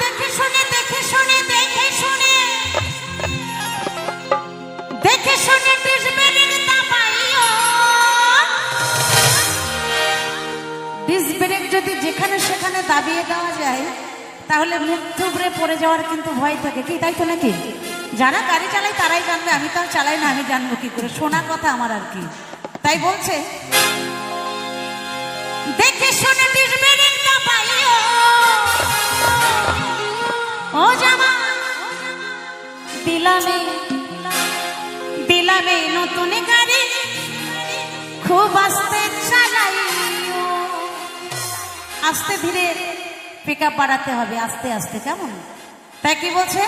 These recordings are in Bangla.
দেখে যদি যেখানে সেখানে দাবিয়ে দেওয়া যায়, তাহলে মুখ থুবড়ে পড়ে যাওয়ার কিন্তু ভয় থাকে। কি, তাই তো নাকি? যারা গাড়ি চালায় তারাই জানবে, আমি তো চালাই না, আমি জানব কি করে? শোনা কথা আমার আর কি। তাই বলছে, দেখে শুনে আস্তে ধীরে পিক আপ বাড়াতে হবে আস্তে আস্তে কেমন? তাই কি বলছে?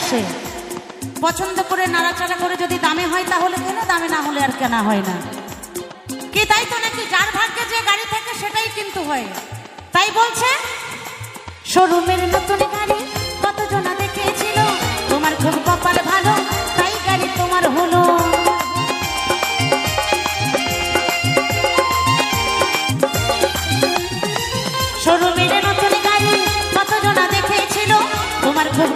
আসে। পছন্দ করে নাড়াচাড়া করে যদি দামে হয় তাহলে কেনা দামে না হলে আর কেনা হয় না? কি তাই তো নাকি যার ভাগ্যে যে গাড়ি থাকে সেটাই কিন্তু হয়। তাই বলছে, শোরুমের নতুন গাড়ি কতজনা দেখেছিল তোমার খুব কপাল ভালো, তাই গাড়ি তোমার হলো। শোরুমের নতুন গাড়ি দেখেছিল তোমার খুব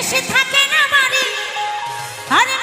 বেশি থাকে না বাড়ি। আরে